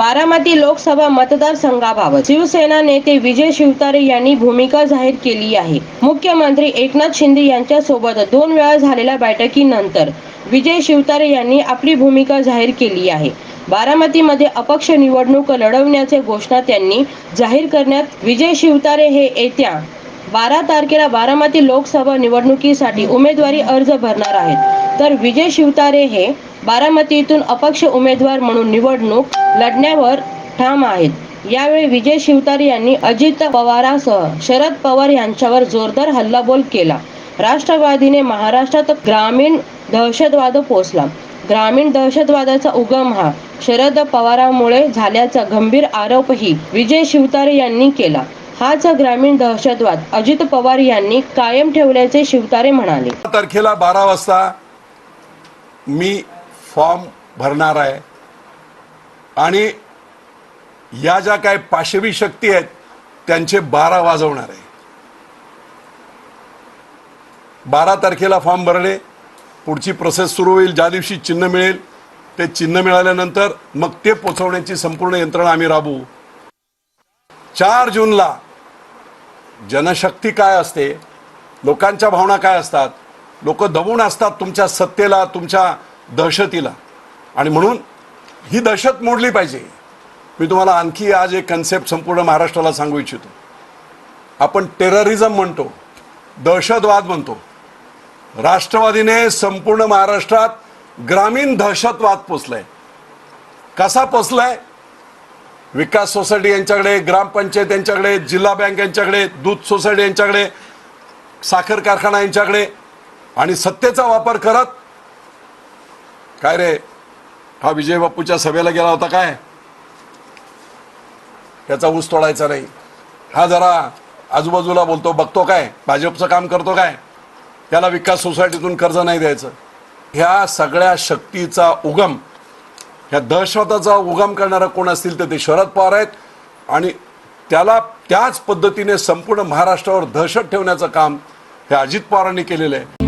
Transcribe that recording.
बारामती लोकसभा मतदारसंघाबाबत शिवसेना नेते विजय शिवतारे यांनी भूमिका जाहीर केली आहे. मुख्यमंत्री एकनाथ शिंदे यांच्या सोबत दोन वेळा झालेल्या बैठकीनंतर विजय शिवतारे यांनी आपली भूमिका जाहीर केली आहे. बारामतीमध्ये अपक्ष निवडणूक लढवण्याचे घोषणा त्यांनी जाहीर करण्यात विजय शिवतारे हे येत्या बारा तारखेला बारामती लोकसभा निवडणुकीसाठी उमेदवारी अर्ज भरणार आहेत. तर विजय शिवतारे हे बारामतीतून अपक्ष उमेदवार म्हणून निवडणूक लढण्यावर ठाम आहेत. यावेळी विजय शिवतारे यांनी अजित पवारासह शरद पवार यांच्यावर जोरदार हल्लाबोल केला. राष्ट्रवादीने महाराष्ट्रात ग्रामीण दहशतवाद पोचला ग्रामीण दहशतवादाचा उगम हा शरद पवारांमुळे झाल्याचा गंभीर आरोपही विजय शिवतारे यांनी केला. हाच ग्रामीण दहशतवाद अजित पवार यांनी कायम ठेवल्याचे शिवतारे म्हणाले. तारखेला बारा वाजता मी फॉर्म भरणार आहे. आणि या ज्या काय पाशवी शक्ती आहेत त्यांचे बारा वाजवणार आहे. बारा तारखेला फॉर्म भरणे पुढची प्रोसेस सुरू होईल ज्या दिवशी चिन्ह मिळेल ते चिन्ह मिळाल्यानंतर मग ते पोचवण्याची संपूर्ण यंत्रणा आम्ही राबवू. चार जूनला जनशक्ती काय असते लोकांच्या भावना काय असतात लोक दबून असतात तुमच्या सत्तेला तुमच्या दहशतीला. आणि म्हणून ही दहशत मोडली पाहिजे. मी तुम्हाला आणखी आज एक कन्सेप्ट संपूर्ण महाराष्ट्राला सांगू इच्छितो. आपण टेररिझम म्हणतो दहशतवाद म्हणतो. राष्ट्रवादीने संपूर्ण महाराष्ट्रात ग्रामीण दहशतवाद पोचलाय. कसा पोचलाय? विकास सोसायटी यांच्याकडे ग्रामपंचायत यांच्याकडे जिल्हा बँक यांच्याकडे दूध सोसायटी यांच्याकडे साखर कारखाना यांच्याकडे आणि सत्तेचा वापर करत काय रे? हा विजय बापूच्या सभेला गेला होता काय? त्याचा ऊस तोडायचा नाही. हा जरा आजूबाजूला बोलतो बघतो काय? भाजपचं काम करतो काय? त्याला विकास सोसायटीतून कर्ज नाही द्यायचं. ह्या सगळ्या शक्तीचा उगम ह्या दहशतवादाचा उगम करणारा कोण असतील तर ते शरद पवार आहेत. आणि त्याला त्याच पद्धतीने संपूर्ण महाराष्ट्रावर दहशत ठेवण्याचं काम हे अजित पवारांनी केलेलं आहे.